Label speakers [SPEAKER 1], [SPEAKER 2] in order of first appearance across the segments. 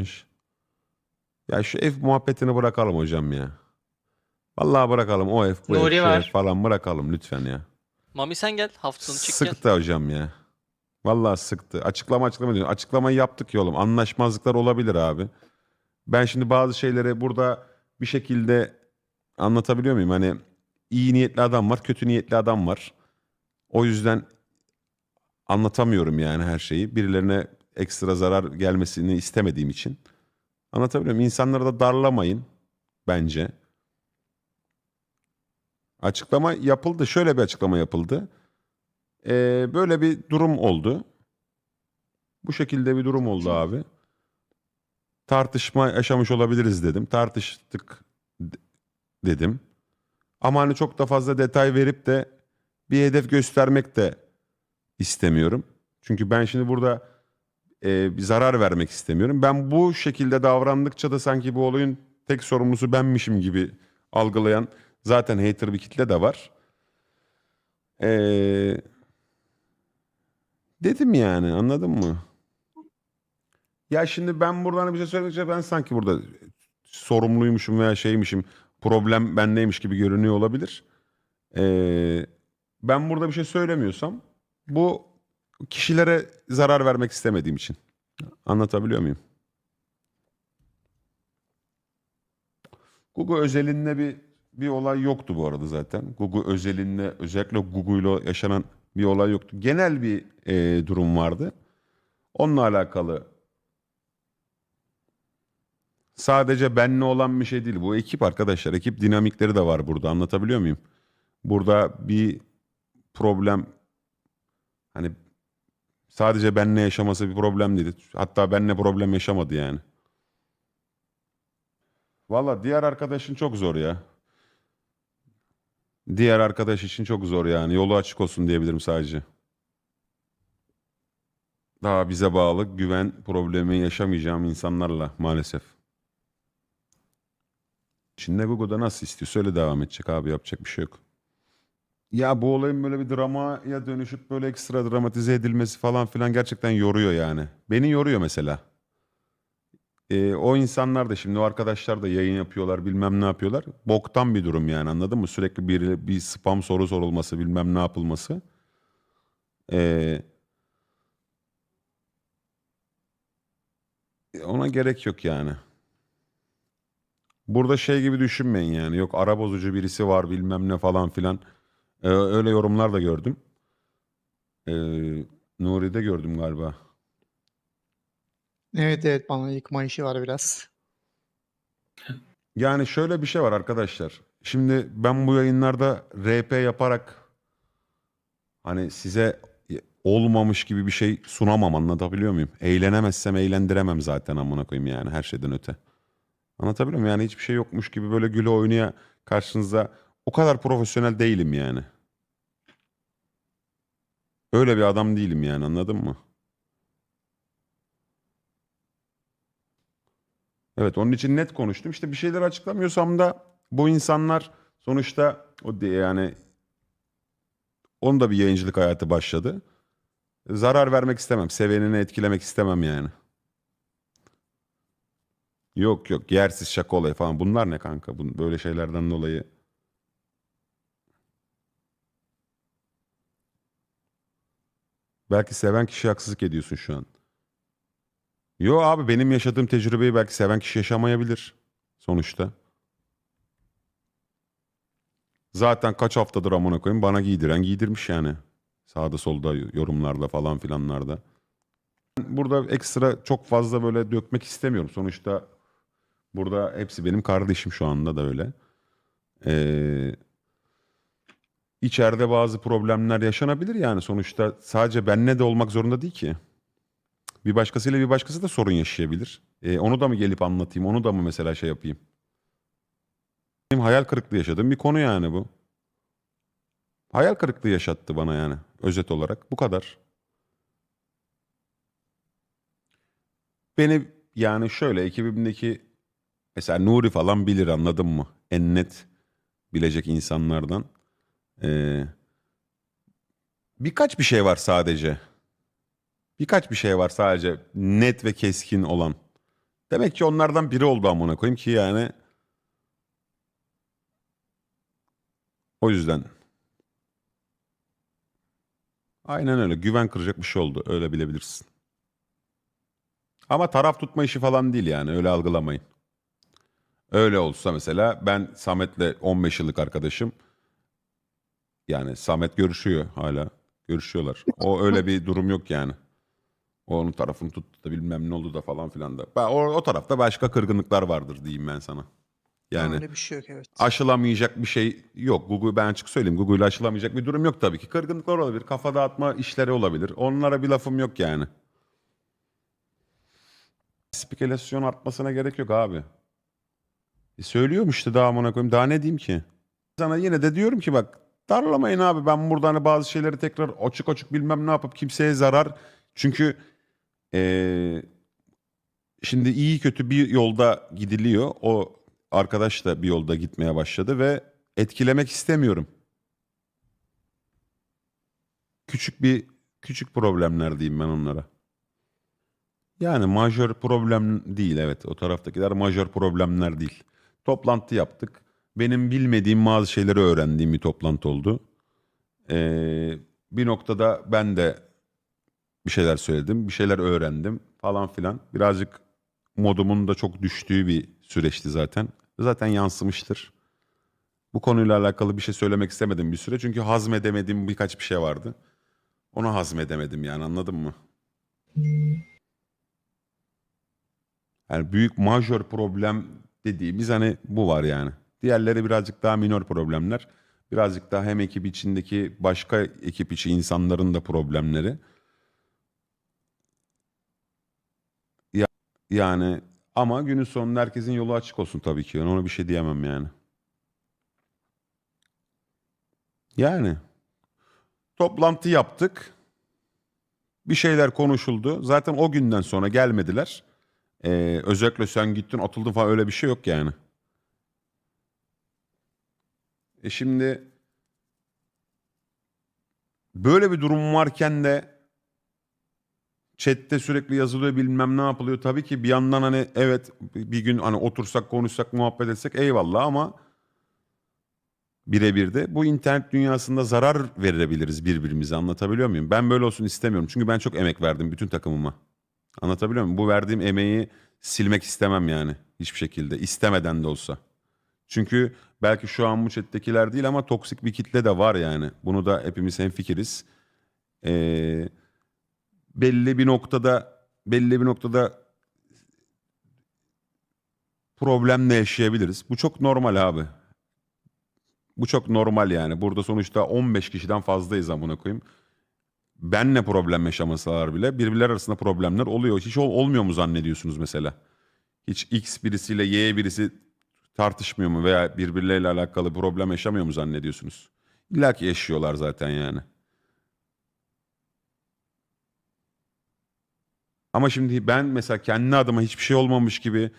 [SPEAKER 1] yapmış. Ya şu ev muhabbetini bırakalım hocam ya. Vallahi bırakalım o ev bu ev,
[SPEAKER 2] Nuri
[SPEAKER 1] şu
[SPEAKER 2] var.
[SPEAKER 1] ev falan bırakalım lütfen ya.
[SPEAKER 3] Mami sen gel. Hafta sonu çık gel.
[SPEAKER 1] Sıktı hocam ya. Vallahi sıktı. Açıklama açıklama diyor. Açıklamayı yaptık ya oğlum. Anlaşmazlıklar olabilir abi. Ben şimdi bazı şeyleri burada bir şekilde anlatabiliyor muyum? Hani iyi niyetli adam var, kötü niyetli adam var. O yüzden anlatamıyorum yani her şeyi. Birilerine ekstra zarar gelmesini istemediğim için. Anlatabiliyor muyum? İnsanları da darlamayın bence. Açıklama yapıldı. Şöyle bir açıklama yapıldı. Ee, böyle bir durum oldu. Bu şekilde bir durum oldu abi. Tartışma yaşamış olabiliriz dedim. Tartıştık dedim. Ama hani çok da fazla detay verip de bir hedef göstermek de istemiyorum. Çünkü ben şimdi burada e, bir zarar vermek istemiyorum. Ben bu şekilde davrandıkça da sanki bu olayın tek sorumlusu benmişim gibi algılayan zaten hater bir kitle de var. Eee Dedim yani anladın mı? Ya şimdi ben buradan bir şey söyledikçe ben sanki burada sorumluymuşum veya şeymişim problem bendeymiş gibi görünüyor olabilir. Ee, ben burada bir şey söylemiyorsam bu kişilere zarar vermek istemediğim için. Anlatabiliyor muyum? Google özelinde bir bir olay yoktu bu arada zaten. Google özelinde özellikle Google'la yaşanan bir olay yoktu. Genel bir e, durum vardı. Onunla alakalı sadece benle olan bir şey değil. Bu ekip arkadaşlar. Ekip dinamikleri de var burada. Anlatabiliyor muyum? Burada bir problem hani sadece benle yaşaması bir problem değil. Hatta benle problem yaşamadı yani. Valla diğer arkadaşın çok zor ya. Diğer arkadaş için çok zor yani. Yolu açık olsun diyebilirim sadece. Daha bize bağlı güven problemi yaşamayacağım insanlarla maalesef. Şimdi Google'da nasıl istiyor? Öyle devam edecek abi yapacak bir şey yok. Ya bu olayın böyle bir dramaya dönüşüp böyle ekstra dramatize edilmesi falan filan gerçekten yoruyor yani. Beni yoruyor mesela. Ee, o insanlar da şimdi o arkadaşlar da yayın yapıyorlar bilmem ne yapıyorlar. Boktan bir durum yani anladın mı? Sürekli bir, bir spam soru sorulması bilmem ne yapılması. Ee, ona gerek yok yani. Burada şey gibi düşünmeyin yani. Yok ara bozucu birisi var bilmem ne falan filan. Ee, öyle yorumlar da gördüm. Ee, Nuri'de gördüm galiba.
[SPEAKER 2] Evet evet bana yıkma işi var biraz.
[SPEAKER 1] Yani şöyle bir şey var arkadaşlar. Şimdi ben bu yayınlarda RP yaparak hani size olmamış gibi bir şey sunamam anlatabiliyor muyum? Eğlenemezsem eğlendiremem zaten amına koyayım yani her şeyden öte. Anlatabiliyor muyum? Yani hiçbir şey yokmuş gibi böyle güle oynaya karşınızda o kadar profesyonel değilim yani. Öyle bir adam değilim yani anladın mı? Evet onun için net konuştum. İşte bir şeyler açıklamıyorsam da bu insanlar sonuçta o diye yani onun da bir yayıncılık hayatı başladı. Zarar vermek istemem. Sevenini etkilemek istemem yani. Yok yok yersiz şaka olayı falan. Bunlar ne kanka? Böyle şeylerden dolayı. Belki seven kişi haksızlık ediyorsun şu an. Yo abi benim yaşadığım tecrübeyi belki seven kişi yaşamayabilir sonuçta. Zaten kaç haftadır amına koyayım bana giydiren giydirmiş yani. Sağda solda yorumlarda falan filanlarda. Burada ekstra çok fazla böyle dökmek istemiyorum. Sonuçta burada hepsi benim kardeşim şu anda da öyle. Ee, içeride bazı problemler yaşanabilir yani sonuçta sadece benle de olmak zorunda değil ki. Bir başkasıyla bir başkası da sorun yaşayabilir. Ee, onu da mı gelip anlatayım? Onu da mı mesela şey yapayım? Benim hayal kırıklığı yaşadığım bir konu yani bu. Hayal kırıklığı yaşattı bana yani özet olarak. Bu kadar. Beni yani şöyle ekibimdeki mesela Nuri falan bilir anladın mı? En net bilecek insanlardan. Ee, birkaç bir şey var sadece. Birkaç bir şey var sadece net ve keskin olan. Demek ki onlardan biri oldu amına koyayım ki yani. O yüzden. Aynen öyle. Güven kıracak bir şey oldu. Öyle bilebilirsin. Ama taraf tutma işi falan değil yani. Öyle algılamayın. Öyle olsa mesela ben Samet'le 15 yıllık arkadaşım. Yani Samet görüşüyor hala. Görüşüyorlar. O öyle bir durum yok yani. O onun tarafını tuttu da bilmem ne oldu da falan filan da. O, o tarafta başka kırgınlıklar vardır diyeyim ben sana. Yani
[SPEAKER 2] Öyle bir şey yok evet.
[SPEAKER 1] aşılamayacak bir şey yok. Google ben açık söyleyeyim. Google'la aşılamayacak bir durum yok tabii ki. Kırgınlıklar olabilir. Kafa dağıtma işleri olabilir. Onlara bir lafım yok yani. Spekülasyon artmasına gerek yok abi. E söylüyorum işte daha amına koyayım. Daha ne diyeyim ki? Sana yine de diyorum ki bak darlamayın abi. Ben burada hani bazı şeyleri tekrar açık açık bilmem ne yapıp kimseye zarar. Çünkü eee, şimdi iyi kötü bir yolda gidiliyor. O arkadaş da bir yolda gitmeye başladı ve etkilemek istemiyorum. Küçük bir küçük problemler diyeyim ben onlara. Yani majör problem değil evet. O taraftakiler majör problemler değil. Toplantı yaptık. Benim bilmediğim bazı şeyleri öğrendiğim bir toplantı oldu. Ee, bir noktada ben de bir şeyler söyledim. Bir şeyler öğrendim falan filan. Birazcık modumun da çok düştüğü bir süreçti zaten. Zaten yansımıştır. Bu konuyla alakalı bir şey söylemek istemedim bir süre. Çünkü hazmedemediğim birkaç bir şey vardı. Onu hazmedemedim yani anladın mı? Yani büyük majör problem dediğimiz hani bu var yani. Diğerleri birazcık daha minor problemler. Birazcık daha hem ekip içindeki başka ekip içi insanların da problemleri. Ya, yani ama günün sonunda herkesin yolu açık olsun tabii ki. Ona bir şey diyemem yani. Yani toplantı yaptık. Bir şeyler konuşuldu. Zaten o günden sonra gelmediler. Ee, özellikle sen gittin atıldın falan öyle bir şey yok yani. E şimdi böyle bir durum varken de chatte sürekli yazılıyor bilmem ne yapılıyor. Tabii ki bir yandan hani evet bir gün hani otursak konuşsak muhabbet etsek eyvallah ama birebir de bu internet dünyasında zarar verebiliriz birbirimize anlatabiliyor muyum? Ben böyle olsun istemiyorum. Çünkü ben çok emek verdim bütün takımıma. Anlatabiliyor muyum? Bu verdiğim emeği silmek istemem yani hiçbir şekilde. istemeden de olsa. Çünkü belki şu an bu chat'tekiler değil ama toksik bir kitle de var yani. Bunu da hepimiz hemfikiriz. Ee, belli bir noktada belli bir noktada problemle yaşayabiliriz. Bu çok normal abi. Bu çok normal yani. Burada sonuçta 15 kişiden fazlayız amına koyayım. Benle problem yaşamasalar bile birbirler arasında problemler oluyor. Hiç ol- olmuyor mu zannediyorsunuz mesela? Hiç X birisiyle Y birisi tartışmıyor mu veya birbirleriyle alakalı problem yaşamıyor mu zannediyorsunuz? İlla ki yaşıyorlar zaten yani. Ama şimdi ben mesela kendi adıma hiçbir şey olmamış gibi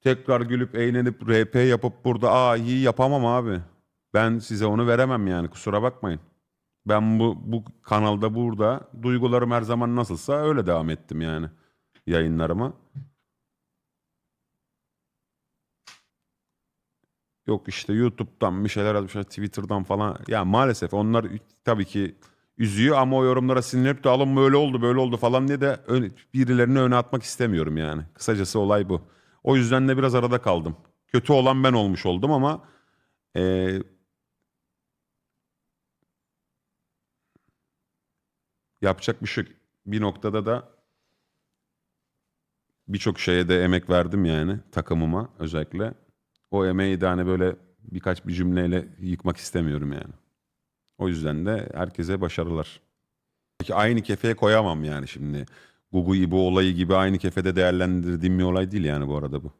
[SPEAKER 1] tekrar gülüp eğlenip RP yapıp burada aa iyi yapamam abi. Ben size onu veremem yani kusura bakmayın. Ben bu bu kanalda burada duygularım her zaman nasılsa öyle devam ettim yani yayınlarıma. Yok işte YouTube'dan bir şeyler yazmışlar, Twitter'dan falan. Ya maalesef onlar tabii ki üzüyor ama o yorumlara sinirlenip de alın böyle oldu böyle oldu falan diye de ön- birilerini öne atmak istemiyorum yani. Kısacası olay bu. O yüzden de biraz arada kaldım. Kötü olan ben olmuş oldum ama eee, yapacak bir şey. Bir noktada da birçok şeye de emek verdim yani takımıma özellikle. O emeği de hani böyle birkaç bir cümleyle yıkmak istemiyorum yani. O yüzden de herkese başarılar. Peki aynı kefeye koyamam yani şimdi. Gugu İbo olayı gibi aynı kefede değerlendirdiğim bir olay değil yani bu arada bu.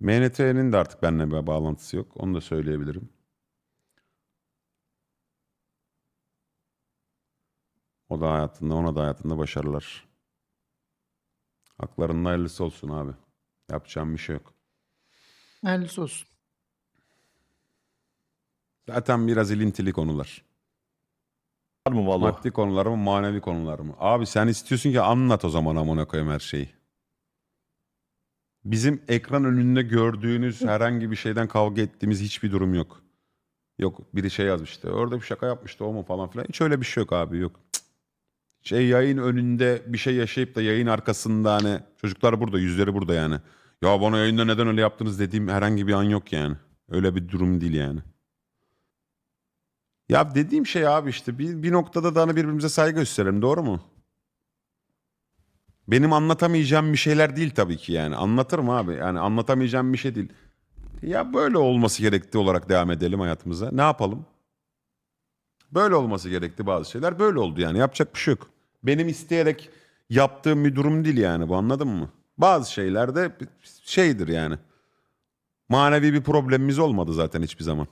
[SPEAKER 1] MNT'nin de artık benimle bir bağlantısı yok. Onu da söyleyebilirim. O da hayatında, ona da hayatında başarılar. Haklarının hayırlısı olsun abi. Yapacağım bir şey yok.
[SPEAKER 2] Hayırlısı olsun.
[SPEAKER 1] Zaten biraz ilintili konular.
[SPEAKER 4] Var mı valla?
[SPEAKER 1] Maddi konular mı, manevi konular mı? Abi sen istiyorsun ki anlat o zaman amına koyayım her şeyi. Bizim ekran önünde gördüğünüz herhangi bir şeyden kavga ettiğimiz hiçbir durum yok. Yok biri şey yazmıştı. Orada bir şaka yapmıştı o mu falan filan. Hiç öyle bir şey yok abi yok. Şey yayın önünde bir şey yaşayıp da yayın arkasında hani çocuklar burada yüzleri burada yani. Ya bana yayında neden öyle yaptınız dediğim herhangi bir an yok yani. Öyle bir durum değil yani. Ya dediğim şey abi işte bir, bir noktada da hani birbirimize saygı gösterelim doğru mu? Benim anlatamayacağım bir şeyler değil tabii ki yani. Anlatırım abi yani anlatamayacağım bir şey değil. Ya böyle olması gerektiği olarak devam edelim hayatımıza. Ne yapalım? Böyle olması gerekti bazı şeyler. Böyle oldu yani. Yapacak bir şey yok. Benim isteyerek yaptığım bir durum değil yani bu anladın mı? Bazı şeyler de şeydir yani. Manevi bir problemimiz olmadı zaten hiçbir zaman.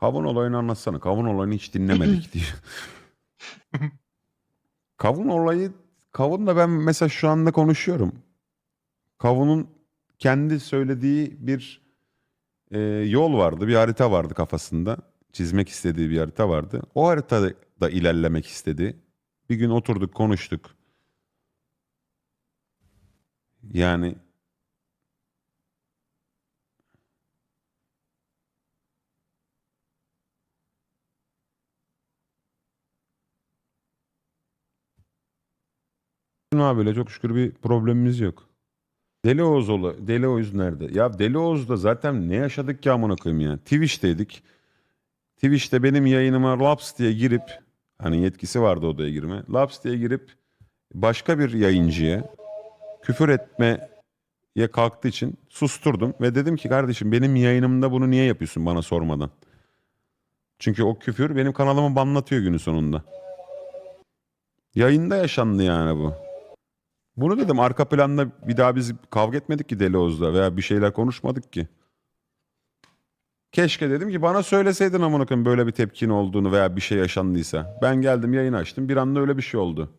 [SPEAKER 1] Kavun olayını anlatsana. Kavun olayını hiç dinlemedik diye. Kavun olayı, kavunla ben mesela şu anda konuşuyorum. Kavun'un kendi söylediği bir e, yol vardı, bir harita vardı kafasında. Çizmek istediği bir harita vardı. O haritada da ilerlemek istedi. Bir gün oturduk, konuştuk. Yani abiyle çok şükür bir problemimiz yok. Deli Oğuz ola, Deli Oğuz nerede? Ya Deli Oğuz'da zaten ne yaşadık ki amına koyayım ya. Twitch'teydik. Twitch'te benim yayınıma Laps diye girip hani yetkisi vardı odaya girme. Laps diye girip başka bir yayıncıya küfür etmeye kalktığı için susturdum ve dedim ki kardeşim benim yayınımda bunu niye yapıyorsun bana sormadan? Çünkü o küfür benim kanalımı banlatıyor günün sonunda. Yayında yaşandı yani bu. Bunu dedim arka planda bir daha biz kavga etmedik ki Deli veya bir şeyler konuşmadık ki. Keşke dedim ki bana söyleseydin amına koyayım böyle bir tepkin olduğunu veya bir şey yaşandıysa. Ben geldim yayın açtım bir anda öyle bir şey oldu.